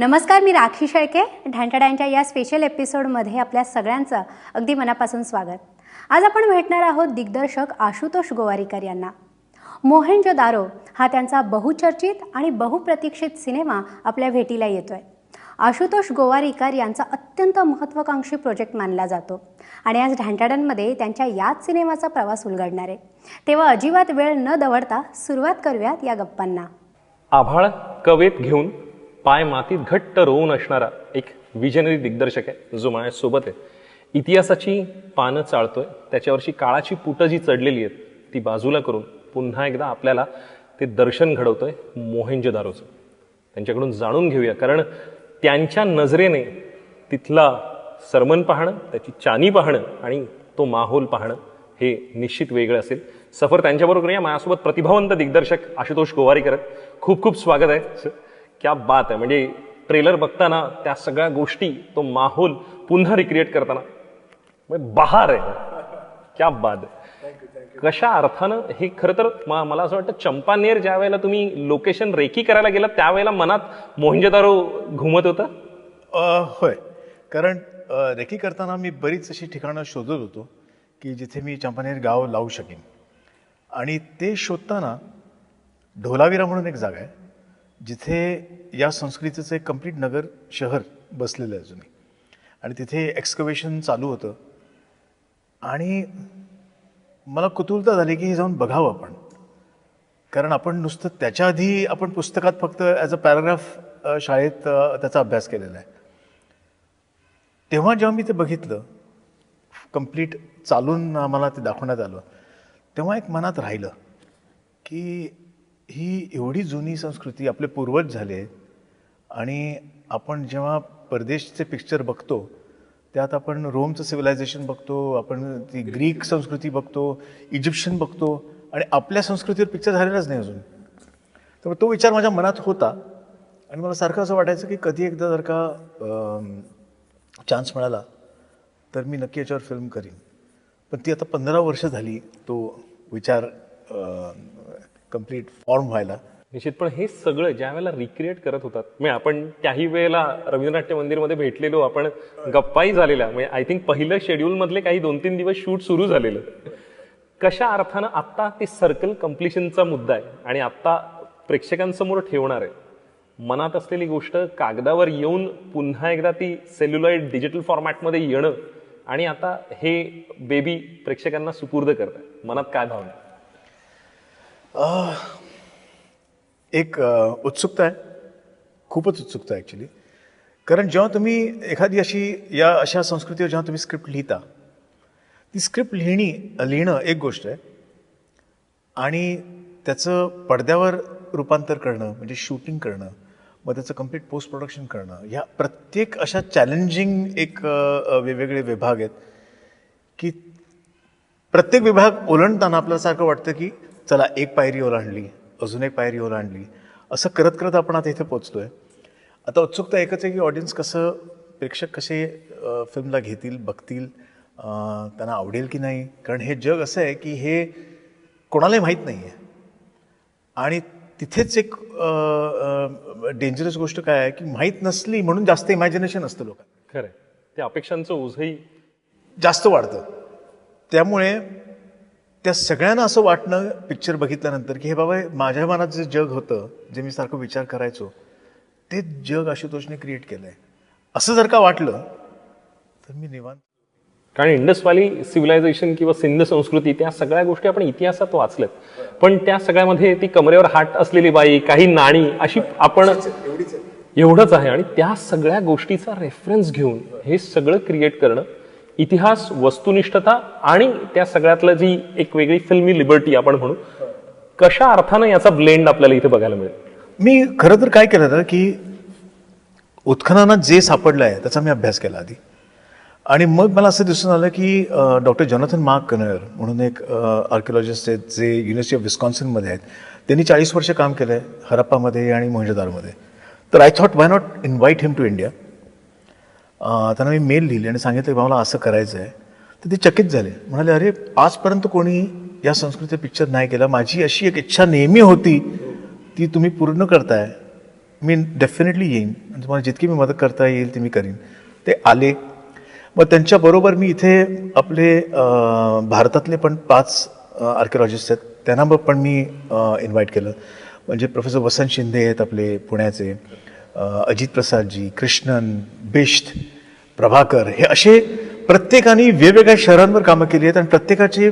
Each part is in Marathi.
नमस्कार मी राखी शेळके. ढांटाड्यांच्या या स्पेशल एपिसोडमध्ये आपल्या सगळ्यांचं अगदी मनापासून स्वागत. आज आपण भेटणार आहोत दिग्दर्शक आशुतोष गोवारीकर यांना. मोहेंजो दारो हा त्यांचा बहुचर्चित आणि बहुप्रतीक्षित सिनेमा आपल्या भेटीला येतोय. आशुतोष गोवारीकर यांचा अत्यंत महत्त्वाकांक्षी प्रोजेक्ट मानला जातो आणि आज ढांटाड्यांमध्ये त्यांच्या याच सिनेमाचा प्रवास उलगडणार आहे. तेव्हा अजिबात वेळ न दवडता सुरुवात करूयात या गप्पांना. आभाळ कवेत घेऊन पाय मातीत घट्ट रोवून असणारा एक विजनरी दिग्दर्शक आहे जो माझ्यासोबत आहे. इतिहासाची पानं चाळतोय त्याच्यावरची काळाची पुटं जी चढलेली आहेत ती बाजूला करून पुन्हा एकदा आपल्याला ते दर्शन घडवतोय मोहेंजोदारोचं. त्यांच्याकडून जाणून घेऊया कारण त्यांच्या नजरेने तिथला सरमन पाहणं त्याची चानी पाहणं आणि तो माहोल पाहणं हे निश्चित वेगळं असेल. सफर त्यांच्याबरोबर या माझ्यासोबत प्रतिभावंत दिग्दर्शक आशुतोष गोवारीकर खूप खूप स्वागत आहे सर. क्या बात आहे म्हणजे ट्रेलर बघताना त्या सगळ्या गोष्टी तो माहोल पुन्हा रिक्रिएट करताना. म्हणजे बहार आहे. क्या बात आहे कशा अर्थानं हे खरं तर म- मला असं वाटतं चंपानेर ज्या वेळेला तुम्ही लोकेशन रेकी करायला गेलात त्यावेळेला मनात मोहिंजोदारो घुमत होतं? अ, होय. कारण रेकी करताना मी बरीच अशी ठिकाणं शोधत होतो की जिथे मी चंपानेर गाव लावू शकेन. आणि ते शोधताना ढोलावीरा म्हणून एक जागा आहे. जिथे या संस्कृतीचं एक कंप्लीट नगर शहर बसलेलं आहे अजूनही. आणि तिथे एक्सकवेशन चालू होतं. आणि मला कुतूहलता झाली की हे जाऊन बघावं आपण. कारण आपण नुसतं त्याच्या आधी आपण पुस्तकात फक्त ॲज अ पॅराग्राफ शाळेत त्याचा अभ्यास केलेला आहे. तेव्हा जेव्हा मी ते बघितलं कंप्लीट चालून आम्हाला ते दाखवण्यात आलं तेव्हा एक मनात राहिलं की ही एवढी जुनी संस्कृती आपले पूर्वज झाले आणि आपण जेव्हा परदेशचे पिक्चर बघतो त्यात आपण रोमचं सिव्हिलायझेशन बघतो आपण ती ग्रीक संस्कृती बघतो इजिप्शियन बघतो आणि आपल्या संस्कृतीवर पिक्चर झालेलाच नाही अजून. तर तो विचार माझ्या मनात होता आणि मला सारखं असं वाटायचं की कधी एकदा जर का चान्स मिळाला तर मी नक्की याच्यावर फिल्म करीन. पण ती आता पंधरा वर्ष झाली तो विचार कंप्लीट फॉर्म व्हायला. निश्चित पण हे सगळं ज्या वेळेला रिक्रिएट करत होतात म्हणजे आपण त्याही वेळेला रवींद्रनाट्य मंदिरमध्ये भेटलेलो आपण गप्पाही झालेल्या. म्हणजे आय थिंक पहिलं शेड्यूल मधले काही दोन तीन दिवस शूट सुरू झालेलं. कशा अर्थानं आत्ता ते सर्कल कम्प्लिशनचा मुद्दा आहे आणि आत्ता प्रेक्षकांसमोर ठेवणार आहे? मनात असलेली गोष्ट कागदावर येऊन पुन्हा एकदा ती सेल्युलॉइड डिजिटल फॉर्मॅटमध्ये येणं आणि आता हे बेबी प्रेक्षकांना सुपूर्द करत आहे. मनात काय भावना एक उत्सुकता आहे. खूपच उत्सुकता आहे ॲक्च्युली कारण जेव्हा तुम्ही एखादी अशी या अशा संस्कृतीवर जेव्हा तुम्ही स्क्रिप्ट लिहिता ती स्क्रिप्ट लिहिणी लिहिणं एक गोष्ट आहे. आणि त्याचं पडद्यावर रूपांतर करणं म्हणजे शूटिंग करणं मग त्याचं कंप्लीट पोस्ट प्रोडक्शन करणं ह्या प्रत्येक अशा चॅलेंजिंग एक वेगवेगळे विभाग आहेत की प्रत्येक विभाग ओलंडताना आपल्याला सारखं वाटतं की चला एक पायरी ओलांडली अजून एक पायरी ओलांडली. असं करत करत आपण आता इथे पोचतोय आता उत्सुकता एकच आहे की ऑडियन्स कसं प्रेक्षक कसे फिल्मला घेतील बघतील त्यांना आवडेल की नाही? कारण हे जग असं आहे की हे कोणालाही माहीत नाही आहे आणि तिथेच एक डेंजरस गोष्ट काय आहे की माहीत नसली म्हणून जास्त इमॅजिनेशन असतं लोकांना. खरंय. त्या अपेक्षांचं ओझही जास्त वाढतं. त्यामुळे त्या सगळ्यांना असं वाटणं पिक्चर बघितल्यानंतर की हे बाबा माझ्या मनात जे जग होतं जे मी सारखं विचार करायचो ते जग आशुतोषने क्रिएट केलं आहे असं जर का वाटलं तर मी निवांत. कारण इंडस व्हॅली सिव्हिलायझेशन किंवा सिंध संस्कृती त्या सगळ्या गोष्टी आपण इतिहासात वाचल्यात. पण त्या सगळ्यामध्ये ती कमरेवर हात असलेली बाई काही नाणी अशी आपण एवढंच आहे. आणि त्या सगळ्या गोष्टीचा रेफरन्स घेऊन हे सगळं क्रिएट करणं इतिहास वस्तुनिष्ठता आणि त्या सगळ्यातलं जी एक वेगळी फिल्मी लिबर्टी आपण म्हणू कशा अर्थानं याचा ब्लेंड आपल्याला इथे बघायला मिळेल? मी खरं तर काय केलं तर की उत्खननात जे सापडलं आहे त्याचा मी अभ्यास केला आधी. आणि मग मला असं दिसून आलं की डॉक्टर जॉनथन मार्क कनर म्हणून एक आर्किओलॉजिस्ट आहेत जे युनिव्हर्सिटी ऑफ विस्कॉन्सिनमध्ये आहेत त्यांनी चाळीस वर्ष काम केलं आहे हरप्पामध्ये आणि मोहंजोदारोमध्ये तर I thought why not invite him to India त्यांना मी मेल लिहिली आणि सांगितलं की मला असं करायचं आहे तर ते चकित झाले. म्हणाले अरे आजपर्यंत कोणी या संस्कृतीचा पिक्चर नाही केला. माझी अशी एक इच्छा नेहमी होती ती तुम्ही पूर्ण करताय. मी डेफिनेटली येईन. आणि तुम्हाला जितकी मी मदत करता येईल ती मी करीन. ते आले. मग त्यांच्याबरोबर मी इथे आपले भारतातले पण पाच आर्किओलॉजिस्ट आहेत. त्यांना मग पण मी इन्व्हाइट केलं. म्हणजे प्रोफेसर वसंत शिंदे आहेत आपले पुण्याचे. अजित प्रसादजी कृष्णन बिष्ट प्रभाकर हे असे प्रत्येकाने वेगवेगळ्या शहरांवर कामं केली आहेत आणि प्रत्येकाचे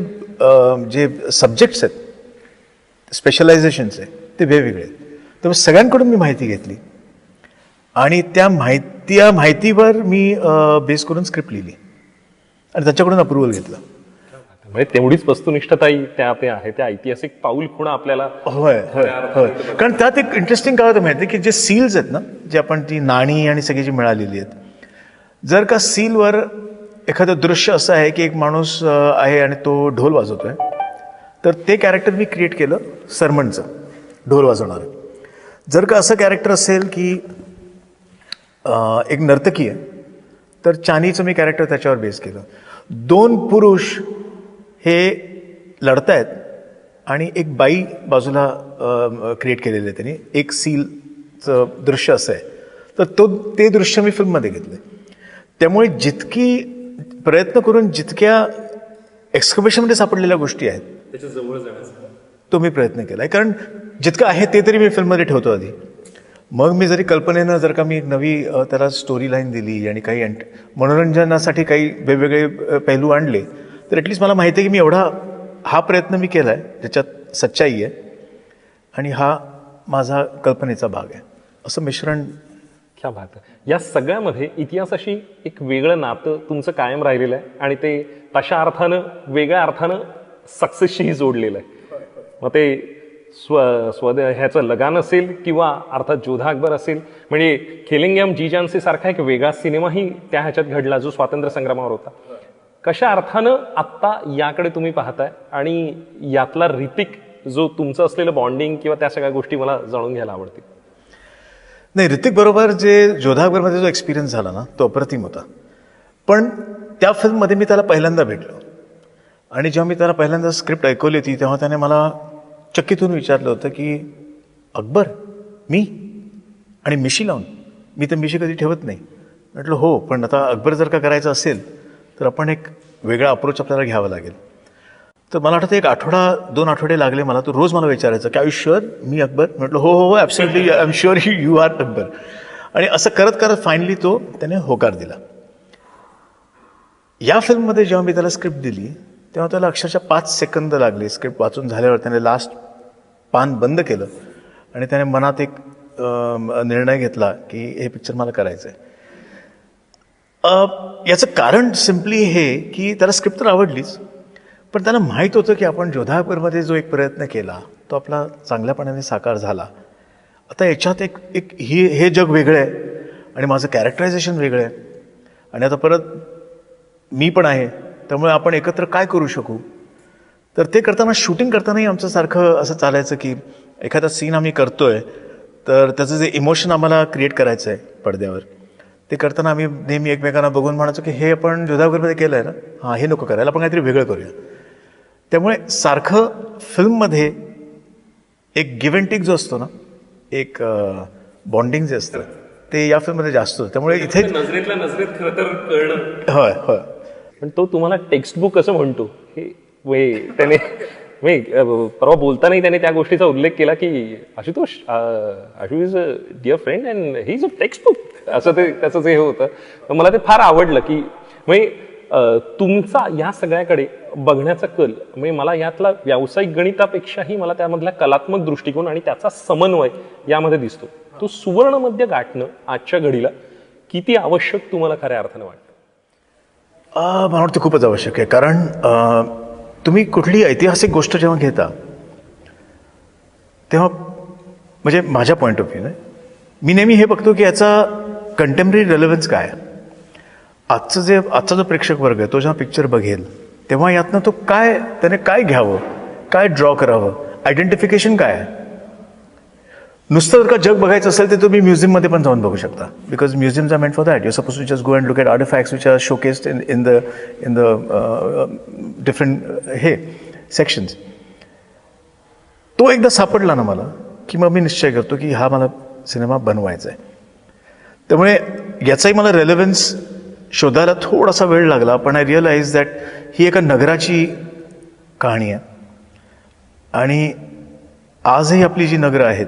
जे सब्जेक्ट्स आहेत स्पेशलायझेशन्स आहेत ते वेगवेगळे आहेत. तर सगळ्यांकडून मी माहिती घेतली. आणि त्या माहिती त्या माहितीवर मी बेस करून स्क्रिप्ट लिहिली. आणि त्याच्याकडून अप्रुव्हल घेतलं. म्हणजे तेवढीच वस्तुनिष्ठताही त्या ते आहे. त्या ऐतिहासिक पाऊल खुणा आपल्याला होय होय होय. कारण त्यात एक इंटरेस्टिंग काय होतं माहिती की जे सील्स आहेत ना जे आपण ती नाणी आणि सगळी जी मिळालेली आहेत जर का सीलवर एखादं दृश्य असं आहे की एक माणूस आहे आणि तो ढोल वाजवतोय तर ते कॅरेक्टर मी क्रिएट केलं सरमणचं ढोल वाजवणारं. जर का असं कॅरेक्टर असेल की एक नर्तकी आहे तर चानीचं मी कॅरेक्टर त्याच्यावर बेस केलं. दोन पुरुष हे लढतायत आणि एक बाई बाजूला क्रिएट केलेलं आहे त्यांनी. एक सीलचं दृश्य असं आहे. तर तो ते दृश्य मी फिल्ममध्ये घेतलं त्यामुळे जितकी प्रयत्न करून जितक्या एक्सकमेशनमध्ये सापडलेल्या गोष्टी आहेत तो मी प्रयत्न केला आहे कारण जितकं आहे ते तरी मी फिल्ममध्ये ठेवतो आधी. मग मी जरी कल्पनेनं जर का मी एक नवी त्याला स्टोरी लाईन दिली आणि काही मनोरंजनासाठी काही वेगवेगळे पैलू आणले तर ॲटलिस्ट मला माहिती आहे की मी एवढा हा प्रयत्न मी केला आहे ज्याच्यात सच्चाई आहे आणि हा माझा कल्पनेचा भाग आहे. असं मिश्रण क्या बात या सगळ्यामध्ये इतिहासाशी एक वेगळं नातं तुमचं कायम राहिलेलं आहे आणि ते तशा अर्थानं वेगळ्या अर्थानं सक्सेसशीही जोडलेलं आहे. मग ते स्व स्वद ह्याचं लगान असेल किंवा अर्थात जोधा अकबर असेल म्हणजे खेलिंगम जीजान्सी सारखा एक वेगळा सिनेमाही त्या ह्याच्यात घडला जो स्वातंत्र्य संग्रामावर होता. कशा अर्थानं आत्ता याकडे तुम्ही पाहताय आणि यातला ऋतिक जो तुमचं असलेलं बॉन्डिंग किंवा त्या सगळ्या गोष्टी मला जाणून घ्यायला आवडतील. नाही ऋतिक बरोबर जे जोधा अकबरमध्ये जो एक्सपिरियन्स झाला ना तो अप्रतिम होता. पण त्या फिल्ममध्ये मी त्याला पहिल्यांदा भेटलो. आणि जेव्हा मी त्याला पहिल्यांदा स्क्रिप्ट ऐकवली होती तेव्हा त्याने मला चक्कीतून विचारलं होतं की अकबर मी? आणि मिशी लावून? मी तर मिशी कधी ठेवत नाही. म्हटलं हो पण आता अकबर जर का करायचं असेल तर आपण एक वेगळा अप्रोच आपल्याला घ्यावा लागेल. तर मला वाटतं एक आठवडा दोन आठवडे लागले मला तो रोज मला विचारायचं की आय शुअर मी अकबर? म्हटलं हो हो हो absolutely I am sure you are Akbar. आणि असं करत करत फायनली तो त्याने होकार दिला. या फिल्ममध्ये जेव्हा मी त्याला स्क्रिप्ट दिली तेव्हा त्याला अक्षरशः पाच सेकंद लागले स्क्रिप्ट वाचून झाल्यावर त्याने लास्ट पान बंद केलं आणि त्याने मनात एक निर्णय घेतला की हे पिक्चर मला करायचं आहे याचं कारण सिम्पली हे की त्याला स्क्रिप्ट तर आवडलीच पण त्याला माहीत होतं की आपण जोधापूरमध्ये जो एक प्रयत्न केला तो आपला चांगल्यापणाने साकार झाला. आता याच्यात एक एक ही हे जग वेगळं आहे आणि माझं कॅरेक्टरायझेशन वेगळं आहे. आणि आता परत मी पण आहे त्यामुळे आपण एकत्र काय करू शकू? तर ते करताना शूटिंग करतानाही आमचं सारखं असं चालायचं की एखादा सीन आम्ही करतो आहे तर त्याचं जे इमोशन आम्हाला क्रिएट करायचं आहे पडद्यावर. ते करताना आम्ही नेहमी एकमेकांना बघून म्हणायचो की हे आपण जोधागरमध्ये केलं आहे ना? हां हे नको करायला आपण काहीतरी वेगळं करूया. त्यामुळे सारखं फिल्ममध्ये एक गिव्ह अँड टेक जो असतो ना एक बॉन्डिंग जे असतं ते या फिल्ममध्ये जास्त होतं. त्यामुळे इथे नजरेतल्या नजरेत खरं तर कळणं. होय होय. पण तो तुम्हाला टेक्स्टबुक असं म्हणतो हे वे त्याने मी परवा बोलतानाही त्याने त्या गोष्टीचा उल्लेख केला की Ashutosh Ashu is a dear friend and he is a textbook असं ते त्याचं जे हे होतं. तर मला ते फार आवडलं की म्हणजे तुमचा या सगळ्याकडे बघण्याचा कल म्हणजे मला यातला व्यावसायिक गणितापेक्षाही मला त्यामधला कलात्मक दृष्टिकोन आणि त्याचा समन्वय यामध्ये दिसतो. तो सुवर्णमध्य गाठणं आजच्या घडीला किती आवश्यक तुम्हाला खऱ्या अर्थानं वाटतं? मला वाटतं खूपच आवश्यक आहे. कारण तुम्ही कुठली ऐतिहासिक गोष्ट जेव्हा घेता तेव्हा म्हणजे माझ्या पॉईंट ऑफ व्ह्यूने मी नेहमी हे बघतो की याचा कंटेम्पररी रेलेव्हन्स काय आहे. आजचं जे आजचा जो प्रेक्षक वर्ग आहे तो जेव्हा पिक्चर बघेल तेव्हा यातनं तो काय त्याने काय घ्यावं काय ड्रॉ करावं आयडेंटिफिकेशन काय आहे? नुसतं जर का जग बघायचं असेल तर तुम्ही म्युझियममध्ये पण जाऊन बघू शकता. Because museums are meant for that you suppose to just go and look at facts which are showcased in in the in the different हे सेक्शन्स तो एकदा सापडला ना मला की मग मी निश्चय करतो की हा मला सिनेमा बनवायचा आहे त्यामुळे याचाही मला रेलेव्हन्स शोधायला थोडासा वेळ लागला पण आय रिअलाइज दॅट ही एका नगराची कहाणी आहे. आणि आजही आपली जी नगरं आहेत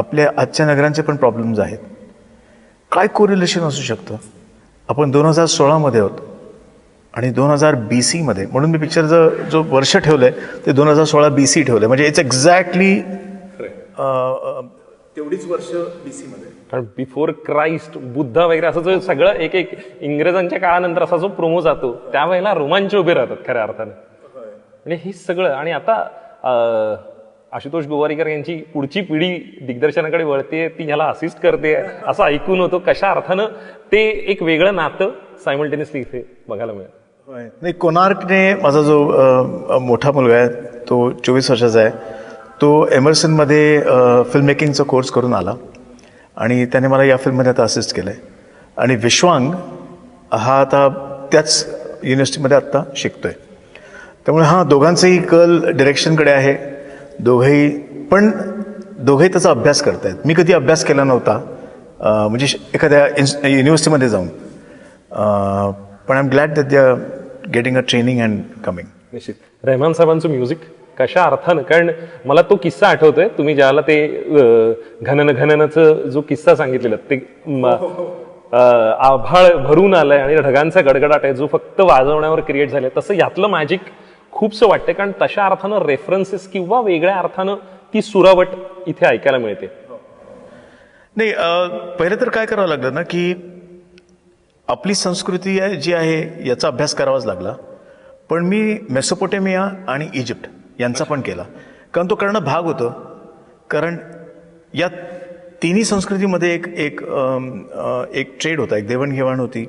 आपल्या आजच्या नगरांचे पण प्रॉब्लेम्स आहेत. काय कोरिलेशन असू शकतं? आपण दोन हजार सोळामध्ये आहोत आणि दोन हजार बी सीमध्ये म्हणून मी पिक्चरचं जो वर्ष ठेवलं आहे ते दोन हजार सोळा बी सी ठेवलं आहे. म्हणजे इट्स एक्झॅक्टली तेवढीच वर्ष बी सीमध्ये कारण बिफोर क्राईस्ट बुद्ध वगैरे असं जो सगळं एक एक इंग्रजांच्या काळानंतर असा जो प्रोमो जातो त्यावेळेला रोमांच उभे राहतात खऱ्या अर्थाने. म्हणजे हे सगळं आणि आता आशुतोष गोवारीकर यांची पुढची पिढी दिग्दर्शनाकडे वळते ती ह्याला असिस्ट करते असं ऐकून होतं कशा अर्थानं ते एक वेगळं नातं सायमल्टेनियसली इथे बघायला मिळेल. नाही कोणार्कने माझा जो मोठा मुलगा आहे तो चोवीस वर्षाचा आहे तो एमर्सनमध्ये फिल्म मेकिंगचा कोर्स करून आला आणि त्याने मला या फिल्ममध्ये आता असिस्ट केलं आहे आणि विश्वांग हा आता त्याच युनिव्हर्सिटीमध्ये आत्ता शिकतो आहे त्यामुळे हा दोघांचंही कल डिरेक्शनकडे आहे. दोघंही पण दोघंही त्याचा अभ्यास करतायत. मी कधी अभ्यास केला नव्हता. म्हणजे एखाद्या इन्स युनिव्हर्सिटीमध्ये जाऊन. पण I am glad that they are getting a training and coming निश्चित. रहमान साहेबांचं म्युझिक कशा अर्थानं? कारण मला तो किस्सा आठवतोय. तुम्ही ज्याला ते घनन घननाचं जो किस्सा सांगितलेला ते आभाळ भरून आलंय आणि ढगांचा गडगडाट आहे जो फक्त वाजवण्यावर क्रिएट झालाय तसं यातलं मॅजिक खूपसं वाटतं कारण तशा अर्थानं रेफरन्सेस किंवा वेगळ्या अर्थानं ती सुरावट इथे ऐकायला मिळते. नाही पहिले तर काय करावं लागलं ना की आपली संस्कृती आहे जी आहे याचा अभ्यास करावाच लागला. पण मी मेसोपोटेमिया आणि इजिप्त यांचा पण केला. कारण तो करणं भाग होतं. कारण या तिन्ही संस्कृतीमध्ये एक एक एक ट्रेड होता एक देवाणघेवाण होती.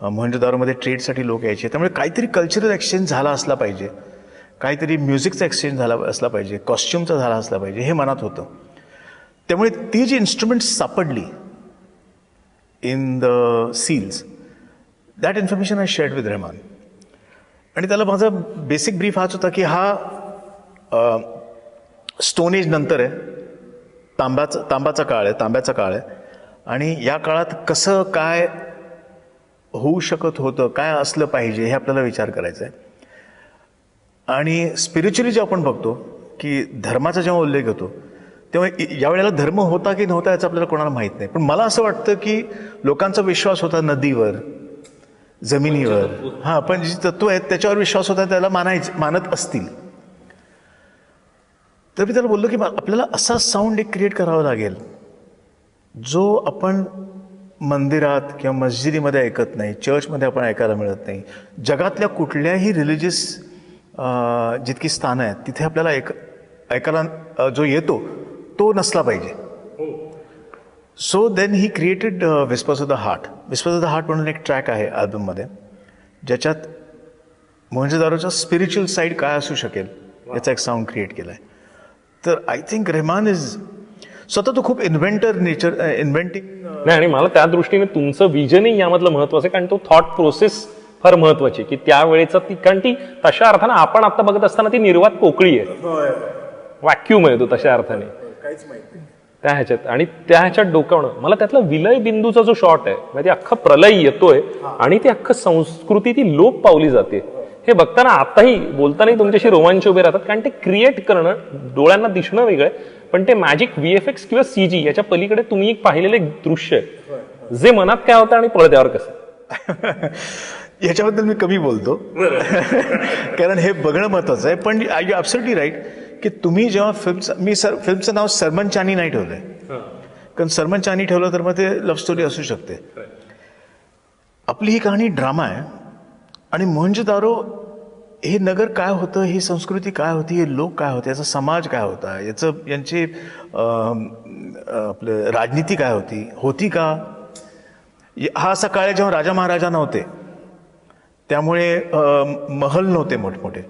मोहनजोदारोमध्ये ट्रेडसाठी लोक यायचे. त्यामुळे काहीतरी कल्चरल एक्सचेंज झाला असला पाहिजे. काहीतरी म्युझिकचा एक्सचेंज झाला असला पाहिजे. कॉस्ट्युमचा झाला असला पाहिजे. हे मनात होतं. त्यामुळे ती जी इन्स्ट्रुमेंट सापडली in the seals that information I shared with Rahman आणि त्याला माझा बेसिक ब्रीफ हाच होता की हा स्टोनेज नंतर आहे. तांब्याचा तांब्याचा काळ आहे तांब्याचा काळ आहे. आणि या काळात कसं काय होऊ शकत होतं काय असलं पाहिजे हे आपल्याला विचार करायचा आहे. आणि स्पिरिच्युअली जे आपण बघतो की धर्माचा जेव्हा उल्लेख होतो तेव्हा यावेळेला धर्म होता की नव्हता याचं आपल्याला कोणाला माहीत नाही. पण मला असं वाटतं की लोकांचा विश्वास होता नदीवर जमिनीवर. हां पण जी तत्व आहेत त्याच्यावर विश्वास होता त्याला मानायच मानत असतील. तर मी त्याला बोललो की आपल्याला असा साऊंड एक क्रिएट करावा लागेल जो आपण मंदिरात किंवा मस्जिदीमध्ये ऐकत नाही चर्चमध्ये आपण ऐकायला मिळत नाही. जगातल्या कुठल्याही रिलिजियस जितकी स्थानं आहेत तिथे आपल्याला ऐक ऐकायला जो येतो तो नसला पाहिजे. So then he created whispers of the heart whispers of the heart म्हणून एक ट्रॅक आहे अल्बममध्ये ज्याच्यात मोहनजोदारोचा स्पिरिच्युअल साईड काय असू शकेल याचा एक साऊंड क्रिएट केला आहे तर आय थिंक रेहमान इज स्वतः तो खूप इन्व्हेंटर नेचर इन्व्हेंटिंग नाही आणि मला त्या दृष्टीने तुमचं विजनही यामधलं महत्वाचं आहे कारण तो थॉट प्रोसेस फार महत्वाची की त्यावेळेचा ती कारण ती तशा अर्थानं आपण आता बघत असताना ती निर्वात पोकळी आहे. व्हॅक्युम आहे तो तशा अर्थाने. त्या ह्याच्यात आणि त्या ह्याच्यात डोकावणं. मला त्यातला विलय बिंदूचा जो शॉट आहे म्हणजे अख्खा प्रलय येतोय आणि ती अख्खं संस्कृती ती लोप पावली जाते. हे बघताना आताही बोलतानाही तुमच्याशी रोमांच उभे राहतात कारण ते क्रिएट करणं डोळ्यांना दिसणं वेगळं आहे. पण ते मॅजिक व्हीएफएक्स किंवा सीजी याच्या पलीकडे तुम्ही एक पाहिलेलं एक दृश्य आहे. जे मनात काय होतं आणि पडद्यावर कसं? याच्याबद्दल मी कमी बोलतो. कारण हे बघणं महत्वाचं आहे. पण आय यू ॲब्सल्युटली राईट की तुम्ही जेव्हा फिल्मचं मी सर फिल्मचं नाव सरमन चानी नाही ठेवलं आहे कारण सरमन चानी ठेवलं तर मग ते लव्ह स्टोरी असू शकते. आपली ही कहाणी ड्रामा आहे. आणि मोहनजोदारो हे नगर काय होतं? ही संस्कृती काय होती? हे लोक काय होते? याचा समाज काय होता? याचं यांची आपलं राजनीती काय होती? होती का? हा असा काळ जेव्हा राजा महाराजा नव्हते त्यामुळे महल नव्हते मोठमोठे.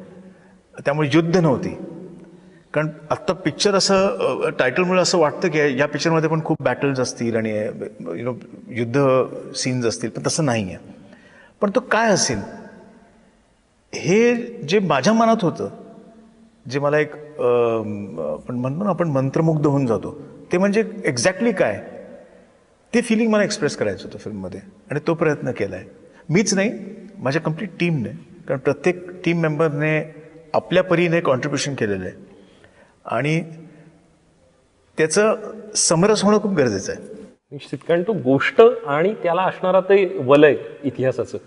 त्यामुळे युद्ध नव्हती. कारण आत्ता पिक्चर असं टायटलमुळे असं वाटतं की या पिक्चरमध्ये पण खूप बॅटल्स असतील आणि यु नो युद्ध सीन्स असतील पण तसं नाही आहे पण तो काय असेल? हे जे माझ्या मनात होतं जे मला एक आपण म्हणतो ना आपण मंत्रमुग्ध होऊन जातो ते म्हणजे एक्झॅक्टली काय? ते फिलिंग मला एक्सप्रेस करायचं होतं फिल्ममध्ये आणि तो प्रयत्न केला आहे मीच नाही माझ्या कंप्लीट टीमने कारण प्रत्येक टीम मेंबरने आपल्या परीने कॉन्ट्रीब्युशन केलेलं आहे. आणि त्याचं समरस होणं खूप गरजेचं आहे. निश्चित कारण तो गोष्ट आणि त्याला असणारा ते वलय इतिहासाचं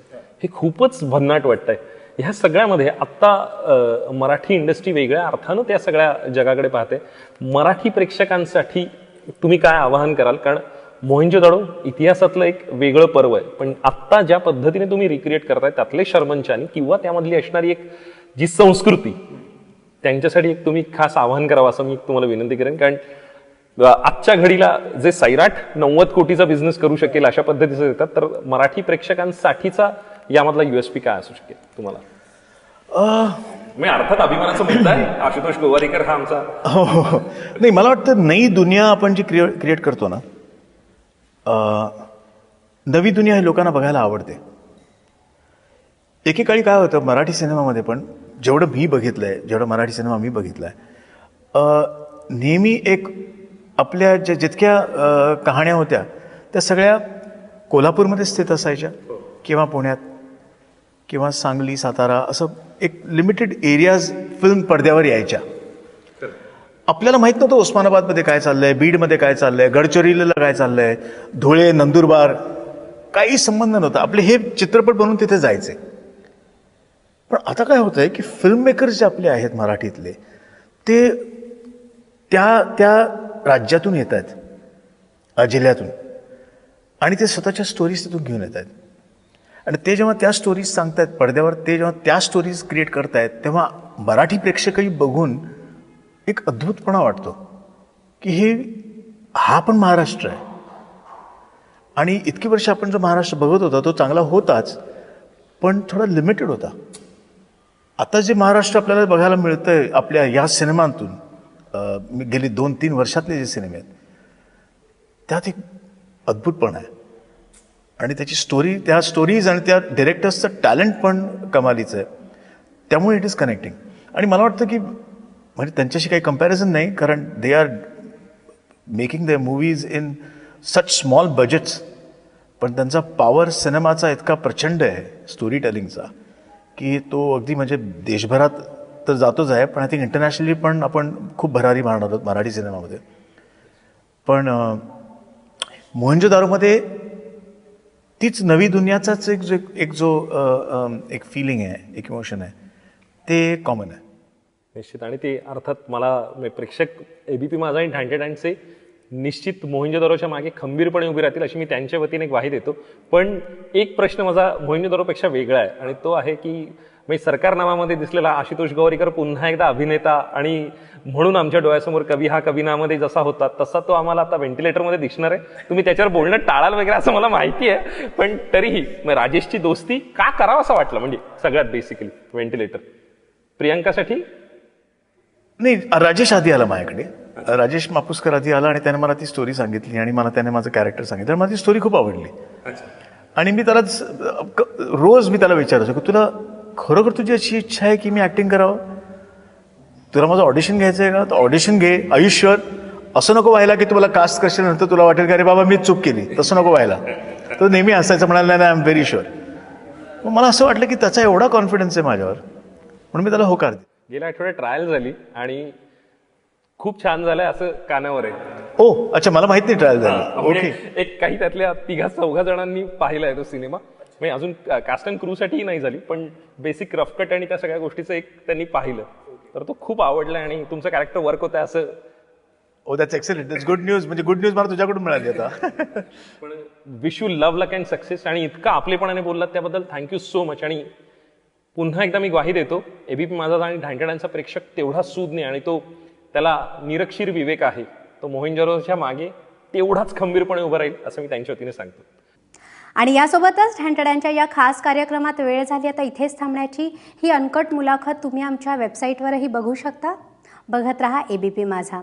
हे खूपच भन्नाट वाटतंय. ह्या सगळ्यामध्ये आत्ता मराठी इंडस्ट्री वेगळ्या अर्थानं त्या सगळ्या जगाकडे पाहते. मराठी प्रेक्षकांसाठी तुम्ही काय आवाहन कराल? कारण मोहिंजोदाडो इतिहासातलं एक वेगळं पर्व आहे. पण आत्ता ज्या पद्धतीने तुम्ही रिक्रिएट करताय त्यातले शर्मनचानी किंवा त्यामधली असणारी एक जी संस्कृती त्यांच्यासाठी एक तुम्ही खास आवाहन करावं असं मी तुम्हाला विनंती करेन. कारण आजच्या घडीला जे सैराट नव्वद कोटीचा बिझनेस करू शकेल अशा पद्धतीचं देतात तर मराठी प्रेक्षकांसाठीचा यामधला युएसपी काय असू शकेल तुम्हाला? मी अर्थात अभिमानाचा मुद्दा आहे. आशुतोष गोवारीकर हा आमचा. हो हो हो. नाही मला वाटतं नई दुनिया आपण जी क्रिएट क्रिएट करतो ना अं, नवी दुनिया हे लोकांना बघायला आवडते. एकेकाळी काय होतं मराठी सिनेमामध्ये पण जेवढं मी बघितलं आहे जेवढं मराठी सिनेमा मी बघितला आहे नेहमी एक आपल्या ज्या जितक्या अं, कहाण्या होत्या त्या सगळ्या कोल्हापूरमध्ये स्थित असायच्या किंवा पुण्यात. किंवा सांगली सातारा असं एक लिमिटेड एरियाज फिल्म पडद्यावर यायच्या. आपल्याला माहीत नव्हतं उस्मानाबादमध्ये काय चाललं आहे बीडमध्ये काय चाललं आहे गडचिरोलीला काय चाललं आहे धुळे नंदुरबार काही संबंध नव्हता. आपले हे चित्रपट बनवून तिथे जायचे. पण आता काय होतं आहे की फिल्म मेकर्स जे आपले आहेत मराठीतले ते त्या त्या राज्यातून येत आहेत जिल्ह्यातून आणि ते स्वतःच्या स्टोरीज तिथून घेऊन येत आहेत आणि ते जेव्हा त्या स्टोरीज सांगतायत पडद्यावर ते जेव्हा त्या स्टोरीज क्रिएट करतायत तेव्हा मराठी प्रेक्षकही बघून एक अद्भुतपणा वाटतो की हे हा पण महाराष्ट्र आहे. आणि इतकी वर्ष आपण जो महाराष्ट्र बघत होता तो चांगला होताच पण थोडा लिमिटेड होता. आता जे महाराष्ट्र आपल्याला बघायला मिळतं आहे आपल्या या सिनेमांतून मी गेली दोन तीन वर्षातले जे सिनेमे आहेत त्यात एक अद्भुतपणा आहे. आणि त्याची स्टोरी त्या स्टोरीज आणि त्या डिरेक्टर्सचं टॅलेंट पण कमालीचं आहे. त्यामुळे इट इज कनेक्टिंग आणि मला वाटतं की म्हणजे त्यांच्याशी काही कंपॅरिझन नाही कारण they are making the movies in such small budgets पण त्यांचा पॉवर सिनेमाचा इतका प्रचंड आहे स्टोरी टेलिंगचा की तो अगदी म्हणजे देशभरात तर जातोच आहे पण आय थिंक इंटरनॅशनली पण आपण खूप भरारी मारणार आहोत मराठी सिनेमामध्ये. पण मोहनजोदारोमध्ये तीच नवी दुनियाचाच एक जो एक जो एक फिलिंग आहे एक इमोशन आहे ते कॉमन आहे. निश्चित. आणि ते अर्थात मला म्हणजे प्रेक्षक एबीपी माझा आणि ढांटे अँडचे निश्चित मोहिंजोदरोच्या मागे खंबीरपणे उभी राहतील अशी मी त्यांच्या वतीने एक ग्वाही देतो. पण एक प्रश्न माझा मोहिंजोदरोपेक्षा वेगळा आहे. आणि तो आहे की म्हणजे सरकारनामामध्ये दिसलेला आशुतोष गौरीकर पुन्हा एकदा अभिनेता आणि म्हणून आमच्या डोळ्यासमोर कवी हा कविनामध्ये जसा होता तसा तो आम्हाला आता व्हेंटिलेटरमध्ये दिसणार आहे. तुम्ही त्याच्यावर बोलणं टाळाल वगैरे असं मला माहिती आहे पण तरीही मग राजेशची दोस्ती का करावं असं वाटलं? म्हणजे सगळ्यात बेसिकली व्हेंटिलेटर. प्रियंकासाठी नाही राजेश आधी आला माझ्याकडे. राजेश मापुसकर आधी आला आणि त्याने मला ती स्टोरी सांगितली आणि मला त्याने माझं कॅरेक्टर सांगितलं. मला ती स्टोरी खूप आवडली. आणि मी त्याला रोज मी त्याला विचारायचो की तुला खरोखर तुझी अशी इच्छा आहे की मी ऍक्टिंग करावं? तुला माझं ऑडिशन घ्यायचं आहे का? तर ऑडिशन घे. आयुष्यभर असं नको व्हायला की तुम्हाला कास्ट करशील नंतर तुला वाटेल की अरे बाबा मी चूक केली. तसं नको व्हायला. तो नेहमी असायचं म्हणाला नाही आय एम व्हेरी शुअर मग मला असं वाटलं की त्याचा एवढा कॉन्फिडन्स आहे माझ्यावर म्हणून मी त्याला होकार दिला. गेल्या आठवड्यात ट्रायल झाली आणि खूप छान झालंय असं कानावर आहे. ओ अच्छा मला माहीत नाही ट्रायल झाली. ओके म्हणजे एक काही त्यातल्या तिघा चौघा जणांनी पाहिलाय तो सिनेमा. म्हणजे अजून कास्ट अँड क्रू साठीही नाही झाली पण बेसिक रफकट आणि त्या सगळ्या गोष्टीचं एक त्यांनी पाहिलं. तर तो खूप आवडलाय आणि तुमचं कॅरेक्टर वर्क होतं असं. ओ that's excellent that's good news म्हणजे गुड न्यूज मला तुझ्याकडून मिळाली आता. पण wish you love luck and success आणि इतका आपलेपणाने बोललात त्याबद्दल थँक्यू सो मच आणि पुन्हा एकदा मी ग्वाही देतो एबीपी माझा आणि ढांटेडांचा प्रेक्षक तेवढा सूज्ञ आणि तो त्याला निरक्षीर विवेक आहे. तो मोहिंजरोच्या मागे तेवढाच खंबीरपणे उभं राहील असं मी त्यांच्या वतीने सांगतो. आणि यासोबतच ढांटड्यांच्या या खास कार्यक्रमात वेळ झाली आता इथेच थांबण्याची ही अनकट मुलाखत तुम्ही आमच्या वेबसाईटवरही बघू शकता. बघत रहा ए बी पी माझा.